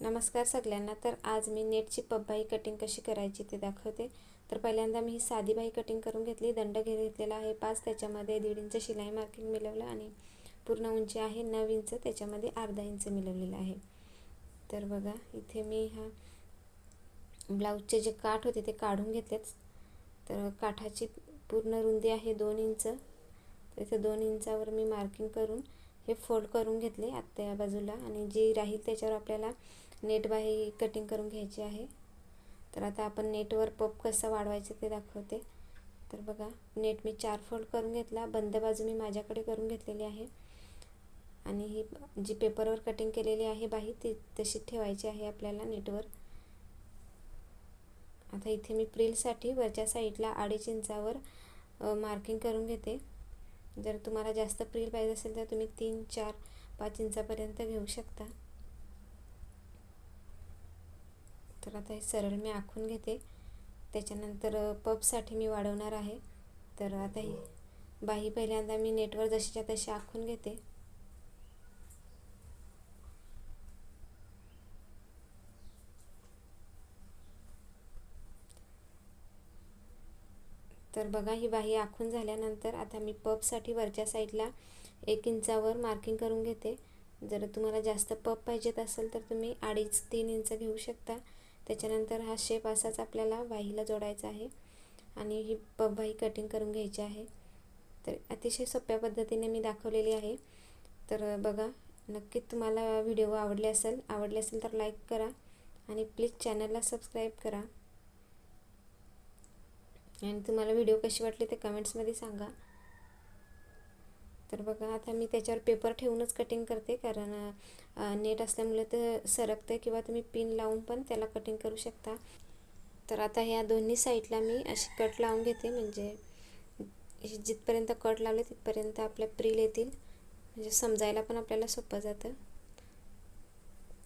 नमस्कार सगळ्यांना. तर आज मी नेटची पपबाई कटिंग कशी करायची ते दाखवते. तर पहिल्यांदा मी ही साधी बाई कटिंग करून घेतली. दंड घेतलेला आहे पाच. त्याच्यामध्ये दीड इंच शिलाई मार्किंग मिळवलं आणि पूर्ण उंची आहे नऊ इंच. त्याच्यामध्ये अर्धा इंच मिळवलेलं आहे. तर बघा इथे मी हा ब्लाऊजचे जे काठ होते ते काढून घेतलेच तर काठाची पूर्ण रुंदी आहे दोन इंच. तर इथे दोन इंचावर मी मार्किंग करून हे फोल्ड करून घेतले आत्ता या बाजूला. आणि जी राहील त्याच्यावर आपल्याला नेट बाही कटिंग करून घ्यायची आहे. तर आता आपण नेटवर पप कसं वाढवायचं ते दाखवते. तर बघा नेट मी चार फोल्ड करून घेतला. बंद बाजू मी माझ्याकडे करून घेतलेली आहे. आणि ही जी पेपरवर कटिंग केलेली आहे बाही ती तशी ठेवायची आहे आपल्याला नेटवर आता इथे मी प्रिलसाठी वरच्या साईडला अडीच इंचावर मार्किंग करून घेते. जर तुम्हाला जास्त प्रिल पाहिजे असेल तर तुम्ही तीन चार पाच इंचापर्यंत घेऊ शकता. तर आता हे सरळ मी आखून घेते. त्याच्यानंतर पपसाठी मी वाढवणार आहे. तर आता ही बाही पहिल्यांदा मी नेटवर जशीच्या तशी आखून घेते. तर बघा ही बाही आखून झाल्यानंतर आता मी पपसाठी वरच्या साईडला एक इंचावर मार्किंग करून घेते. जर तुम्हाला जास्त पप पाहिजेत असेल तर तुम्ही अडीच तीन इंच घेऊ शकता. त्याच्यानंतर हा शेप असाच आपल्याला बाहीला जोडायचा आहे आणि ही पप बाही कटिंग करून घ्यायची आहे. तर अतिशय सोप्या पद्धतीने मी दाखवलेली आहे. तर बघा नक्कीच तुम्हाला व्हिडिओ आवडले असेल आवडले असेल तर लाईक करा आणि प्लीज चॅनलला सबस्क्राईब करा. आणि तुम्हाला व्हिडिओ कशी वाटली ते कमेंट्समध्ये सांगा. तर बघा आता मी त्याच्यावर पेपर ठेवूनच कटिंग करते कारण नेट असल्यामुळे ते सरकतं किंवा तुम्ही पिन लावून पण त्याला कटिंग करू शकता. तर आता ह्या दोन्ही साईडला मी अशी कट लावून घेते म्हणजे जिथपर्यंत कट लावले तिथपर्यंत आपल्या प्रिल येतील. म्हणजे समजायला पण आपल्याला सोपं जातं.